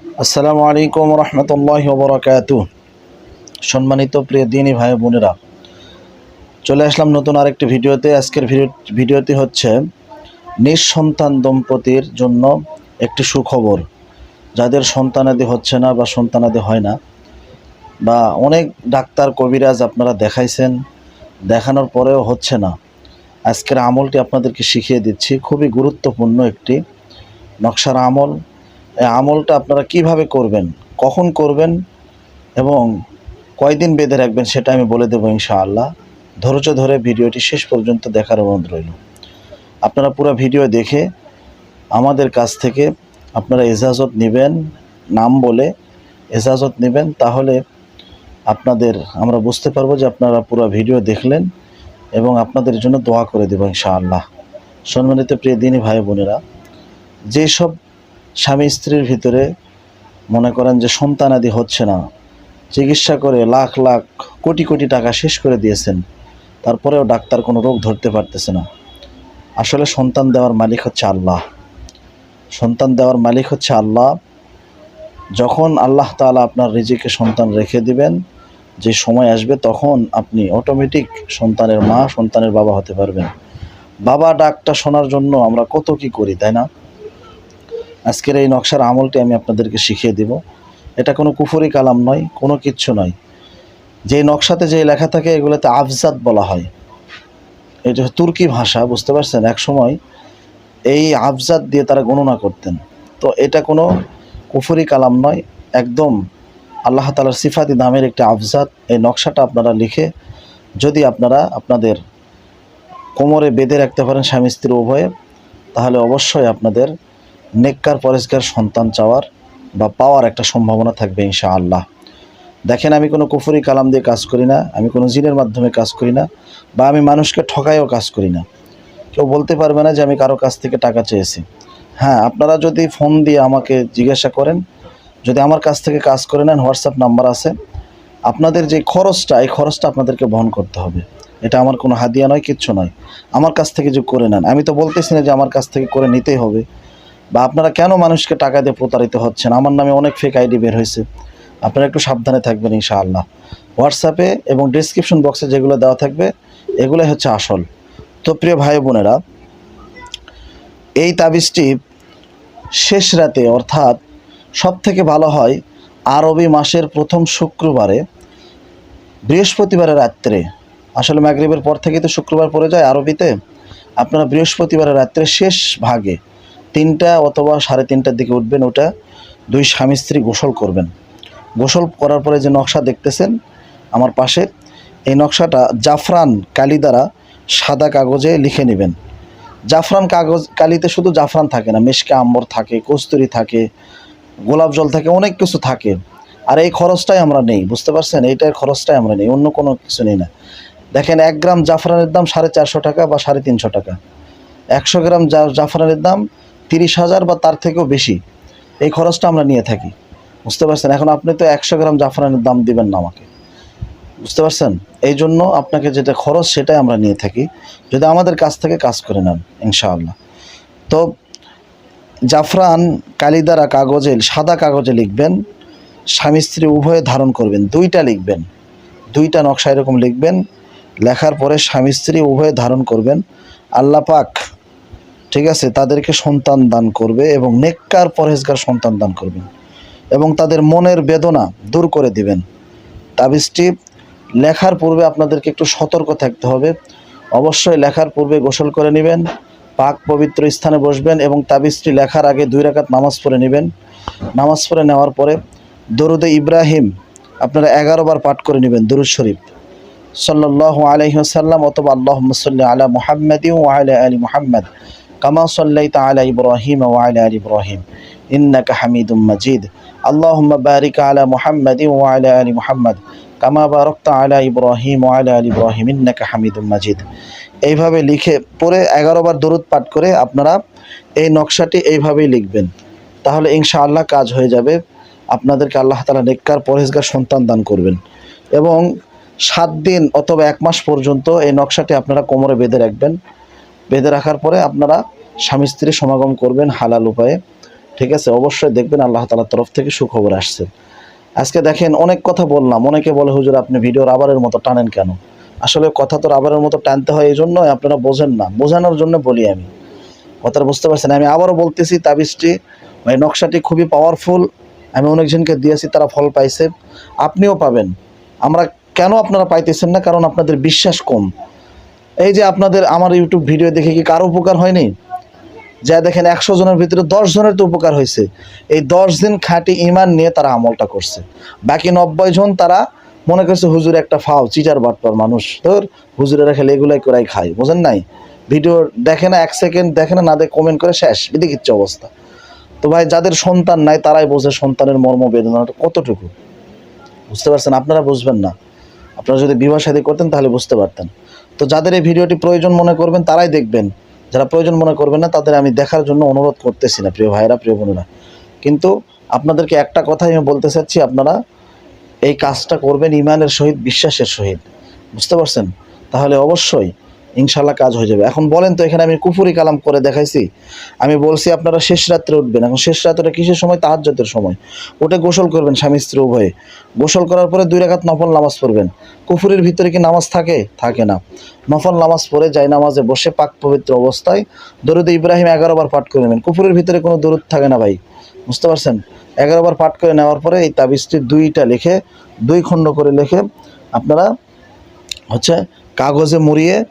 আসসালামু আলাইকুম রহমতুল্লাহ বরকাত। সম্মানিত প্রিয় দিনী ভাই বোনেরা, চলে আসলাম নতুন আরেকটি ভিডিওতে। আজকের ভিডিও ভিডিওটি হচ্ছে, নিঃসন্তান দম্পতির জন্য একটি সুখবর। যাদের সন্তানাদি হচ্ছে না বা সন্তানাদি হয় না, বা অনেক ডাক্তার, কবিরাজ আপনারা দেখাইছেন, দেখানোর পরেও হচ্ছে না। আজকের আমলটি আপনাদেরকে শিখিয়ে দিচ্ছি। খুবই গুরুত্বপূর্ণ একটি নকশার আমল। আমলটা আপনারা কীভাবে করবেন? কখন করবেন? এবং কয়দিন বেঁধে রাখবেন সেটা আমি বলে দেবো ইনশাআল্লাহ। ধৈর্য ধরে ভিডিওটি শেষ পর্যন্ত দেখার অনুরোধ রইল। আপনারা পুরো ভিডিও দেখে আমাদের কাছ থেকে আপনারা এজাজত নেবেন, নাম বলে এজাজত নেবেন, তাহলে আপনাদের আমরা বুঝতে পারব যে আপনারা পুরো ভিডিও দেখলেন এবং আপনাদের জন্য দোয়া করে দেবো ইনশাআল্লাহ। সম্মানিত প্রিয় দিনী ভাই বোনেরা, যেসব স্বামী স্ত্রীর ভিতরে মনে করেন যে সন্তানাদি হচ্ছে না। চিকিৎসা করে লাখ লাখ কোটি কোটি টাকা শেষ করে দিয়েছেন। তারপরেও ডাক্তার কোনো রোগ ধরতে পারতেছে না। আসলে সন্তান দেওয়ার মালিক হচ্ছে আল্লাহ। সন্তান দেওয়ার মালিক হচ্ছে আল্লাহ। যখন আল্লাহ তাআলা আপনার রিজিকে সন্তান রেখে দিবেন, যে সময় আসবে তখন আপনি অটোমেটিক সন্তানের মা, সন্তানের বাবা হতে পারবেন। বাবা ডাকটা শোনার জন্য আমরা কত কি করি, তাই না? আজকের এই নকশার আমলটি আমি আপনাদেরকে শিখিয়ে দিব। এটা কোনো কুফরি কালাম নয়, কোনো কিচ্ছু নয়। যে নকশাতে যে লেখা থাকে, এগুলোতে আফজাদ বলা হয়। এটা তুর্কি ভাষা, বুঝতে পারছেন? এক সময় এই আফজাদ দিয়ে তারা গণনা করতেন। তো এটা কোনো কুফরি কালাম নয়, একদম আল্লাহ তালার সিফাতি নামের একটি আফজাদ। এই নকশাটা আপনারা লিখে, যদি আপনারা আপনাদের কোমরে বেঁধে রাখতে পারেন স্বামী স্ত্রী উভয়ে, তাহলে অবশ্যই আপনাদের নেককার পরেশগার সন্তান চাওয়ার বা পাওয়ার একটা সম্ভাবনা থাকবে ইনশাআল্লাহ। দেখেন, আমি কোনো কুফুরি কালাম দিয়ে কাজ করি না, আমি কোনো জিনের মাধ্যমে কাজ করি না বা আমি মানুষকে ঠকাইও কাজ করি না। কেউ বলতে পারবে না যে আমি কারও কাছ থেকে টাকা চেয়েছি। হ্যাঁ আপনারা যদি ফোন দিয়ে আমাকে জিজ্ঞাসা করেন, যদি আমার কাছ থেকে কাজ করে নেন, হোয়াটসঅ্যাপ নাম্বার আছে, আপনাদের যে খরচটা, এই খরচটা আপনাদেরকে বহন করতে হবে। এটা আমার কোনো হাদিয়া নয়, কিচ্ছু নয়। আমার কাছ থেকে যে করে নেন, আমি তো বলতেছি না যে আমার কাছ থেকে করে নিতেই হবে। বা আপনারা কেন মানুষকে টাকা দিয়ে প্রতারিত হচ্ছেন? আমার নামে অনেক ফেক আইডি বের হয়েছে। আপনারা একটু সাবধানে থাকবেন ইনশাআল্লাহ। হোয়াটসঅ্যাপে এবং ডিসক্রিপশন বক্সে যেগুলো দেওয়া থাকবে, এগুলোই হচ্ছে আসল। তো প্রিয় ভাই বোনেরা, এই তাবিজটি শেষ রাতে অর্থাৎ সব থেকে ভালো হয় আরবি মাসের প্রথম শুক্রবারে, বৃহস্পতিবারের রাত্রে। আসলে ম্যাগরিবের পর থেকে তো শুক্রবার পড়ে যায় আরবিতে। আপনারা বৃহস্পতিবারের রাত্রে শেষ ভাগে তিনটা অথবা সাড়ে তিনটার দিকে উঠবেন, ওটা দুই স্বামী স্ত্রী গোসল করবেন। গোসল করার পরে যে নকশা দেখতেছেন, আমার পাশে, এই নকশাটা জাফরান কালি দ্বারা সাদা কাগজে লিখে নেবেন। জাফরান কাগজ, কালিতে শুধু জাফরান থাকে না, মেশকে আম্বর থাকে, কস্তুরি থাকে, গোলাপ জল থাকে, অনেক কিছু থাকে। আর এই খরচটাই আমরা নেই, বুঝতে পারছেন? এইটার খরচটাই আমরা নেই, অন্য কোনো কিছু নেই না। দেখেন, এক গ্রাম জাফরানের দাম সাড়ে চারশো টাকা বা সাড়ে তিনশো টাকা। একশো গ্রাম জাফরানের দাম তিরিশ হাজার বা তার থেকেও বেশি। এই খরচটা আমরা নিয়ে থাকি। বুঝতে পারছেন? এখন আপনি তো একশো গ্রাম জাফরানের দাম দিবেন না আমাকে। বুঝতে পারছেন? এই জন্য আপনাকে যেটা খরচ সেটাই আমরা নিয়ে থাকি। যদি আমাদের কাছ থেকে কাজ করে নেন, ইনশাআল্লাহ। তো জাফরান কালিদারা কাগজে, সাদা কাগজে লিখবেন, স্বামী স্ত্রী উভয়ে ধারণ করবেন। দুইটা লিখবেন। দুইটা নকশা এরকম লিখবেন। লেখার পরে স্বামী স্ত্রী উভয়ে ধারণ করবেন। আল্লাহ পাক ঠিক আছে, তাদেরকে সন্তান দান করবে এবং নেককার পরহেজগার সন্তান দান করবেন এবং তাদের মনের বেদনা দূর করে দিবেন। তাবিজটি লেখার পূর্বে আপনাদেরকে একটু সতর্ক থাকতে হবে। অবশ্যই লেখার পূর্বে গোসল করে নেবেন, পাক পবিত্র স্থানে বসবেন এবং তাবিজটি লেখার আগে দুই রাকাত নামাজ পড়ে নেবেন। নামাজ পড়ে নেওয়ার পরে দরুদে ইব্রাহিম আপনারা এগারো বার পাঠ করে নেবেন দরুদ শরীফ। সাল্লাহ আলহিহাসাল্লাম অথবা আল্লাহ সাল্লি আলা মুহাম্মদ ওয়াইলা আলী মুহাম্মদ। কামা সাল্লাই তালা ইব্রাহিম ওয়াল আল ইব্রাহিম, ইন্নাকা হামিদুম মজিদ। আল্লাহুম্মা বারিক আলা মুহাম্মাদি ওয়াল আলি মুহাম্মদ, কামা বারক্ত আলা ইব্রাহিম ওয়াল আল ইব্রাহিম, ইন্নাকা হামিদুম মজিদ। এইভাবে লিখে পরে এগারোবার দরুদ পাঠ করে আপনারা এই নকশাটি এইভাবেই লিখবেন। তাহলে ইনশাআল্লাহ কাজ হয়ে যাবে। আপনাদেরকে আল্লাহ তালা নেককার পরহেজগার সন্তান দান করবেন। এবং সাত দিন অথবা এক মাস পর্যন্ত এই নকশাটি আপনারা কোমরে বেঁধে রাখবেন। বেঁধে রাখার পরে আপনারা স্বামী স্ত্রী সমাগম করবেন হালাল উপায়ে। ঠিক আছে? অবশ্যই দেখবেন আল্লাহ তালার তরফ থেকে সুখবর আসছে। আজকে দেখেন অনেক কথা বললাম। অনেকে বলে, হুজুর, আপনি ভিডিও রাবারের মতো টানেন কেন? আসলে কথা তো রাবারের মতো টানতে হয় এই জন্যই আপনারা বোঝেন না। বোঝানোর জন্য বলি আমি। কথাটা বুঝতে পারছেন? আমি আবারও বলতেছি, তাবিজটি এই নকশাটি খুবই পাওয়ারফুল আমি অনেকজনকে দিয়েছি, তারা ফল পাইছে। আপনিও পাবেন। আমরা কেন আপনারা পাইতেছেন না? কারণ আপনাদের বিশ্বাস কম। এই যে আপনাদের আমার ইউটিউব ভিডিও দেখে কি কারও উপকার হয়নি? যা দেখেন একশো জনের ভিতরে দশ জনের তো উপকার হয়েছে। এই দশ দিন খাঁটি ইমান নিয়ে তারা আমলটা করছে। বাকি নব্বই জন তারা মনে করছে, হুজুর, একটা ফাও, চিটার বাটপার মানুষ। তোর হুজুরেরা খেলে এগুলাই করাই খায়। বোঝেন নাই? ভিডিও দেখে না, এক সেকেন্ড দেখে না না দেখে কমেন্ট করে শেষ। বিদিকিচ্ছে অবস্থা? তো ভাই, যাদের সন্তান নাই, তারাই বোঝে সন্তানের মর্ম বেদনাটা কতটুকু। বুঝতে পারছেন? আপনারা বুঝবেন না। আপনারা যদি বিবাহ শাদী করতেন, তাহলে বুঝতে পারতেন। তো যাদের এই ভিডিওটি প্রয়োজন মনে করবেন, তারাই দেখবেন। যারা প্রয়োজন মনে করবেন না, তাদের আমি দেখার জন্য অনুরোধ করতেছি না, প্রিয় ভাইরা প্রিয় বোনেরা। কিন্তু আপনাদেরকে একটা কথাই আমি বলতে চাচ্ছি, আপনারা এই কাজটা করবেন ইমানের সহিত, বিশ্বাসের সহিত। বুঝতে পারছেন? তাহলে অবশ্যই ইনশাল্লাহ কাজ হয়ে যাবে। এখন বলেন তো, এখানে আমি কুফুরি কালাম করে দেখাইছি। আমি বলছি, আপনারা শেষ রাত্রে উঠবেন। এখন শেষ রাত্রে কিসের সময়? তাহাজ্জতের সময়। উঠে গোসল করবেন স্বামী স্ত্রী উভয়ে। গোসল করার পরে দুই রাকাত নফল নামাজ পড়বেন। কুফুরির ভিতরে কি নামাজ থাকে? থাকে না। নফল নামাজ পড়ে যাই নামাজে বসে পাক পবিত্র অবস্থায় দরুদ ইব্রাহিম এগারো বার পাঠ করে নেবেন। কুফুরের ভিতরে কোনো দরুদ থাকে না ভাই। বুঝতে পারছেন? এগারো বার পাঠ করে নেওয়ার পরে এই তাবিজটি দুইটা লিখে, দুই খণ্ড করে লিখে আপনারা হচ্ছে কাগজে মুড়িয়ে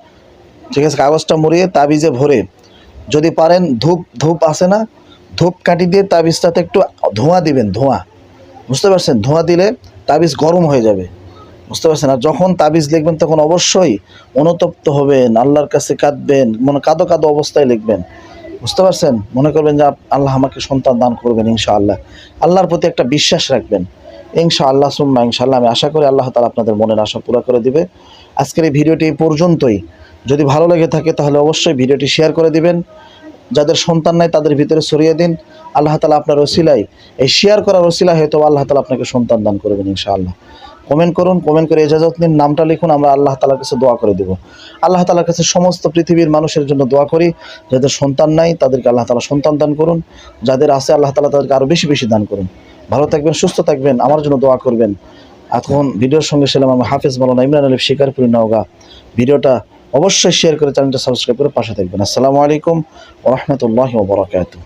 ঠিক আছে, কাগজটা মুড়িয়ে তাবিজে ভরে। যদি পারেন ধূপ ধূপ আসে না, ধূপ কাটি দিয়ে তাবিজটাতে একটু ধোঁয়া দিবেন, ধোঁয়া। বুঝতে পারছেন? ধোঁয়া দিলে তাবিজ গরম হয়ে যাবে। বুঝতে পারছেন? আর যখন তাবিজ লিখবেন, তখন অবশ্যই অনুতপ্ত হবেন, আল্লাহর কাছে কাঁদবেন, মনে কাঁদো কাঁদো অবস্থায় লিখবেন। বুঝতে পারছেন? মনে করবেন যে আল্লাহ আমাকে সন্তান দান করবেন, ইনশাআল্লাহ। আল্লাহর প্রতি একটা বিশ্বাস রাখবেন। ইনশাআল্লাহ, সুম্মা ইনশাআল্লাহ। আমি আশা করি আল্লাহ তালা আপনাদের মনের আশা পুরো করে দিবে। আজকের এই ভিডিওটি এই পর্যন্তই। যদি ভালো লেগে থাকে, তাহলে অবশ্যই ভিডিওটি শেয়ার করে দিবেন। যাদের সন্তান নাই, তাদের ভিতরে ছড়িয়ে দিন। আল্লাহ তালা আপনার ওসিলাই এই শেয়ার করার ওসিলা হয়তো আল্লাহ তালা আপনাকে সন্তান দান করবেন ইনশাআল্লাহ। কমেন্ট করুন, কমেন্ট করে এজাজত নিন, নামটা লিখুন, আমরা আল্লাহ তালার কাছে দোয়া করে দেব। আল্লাহ তালার কাছে সমস্ত পৃথিবীর মানুষের জন্য দোয়া করি। যাদের সন্তান নাই, তাদেরকে আল্লাহ তালা সন্তান দান করুন। যাদের আছে, আল্লাহ তালা তাদেরকে আরও বেশি বেশি দান করুন। ভালো থাকবেন, সুস্থ থাকবেন, আমার জন্য দোয়া করবেন। এখন ভিডিওর সঙ্গে ছিলাম আমি হাফেজ মালানা ইমরান আলিফ শিকারপুরি নওগা। ভিডিওটা অবশ্যই শেয়ার করে চ্যানেলটা সাবস্ক্রাইব করে পাশে থাকবেন। আসসালামু আলাইকুম রহমতুল্লাহ ওবরাকাতু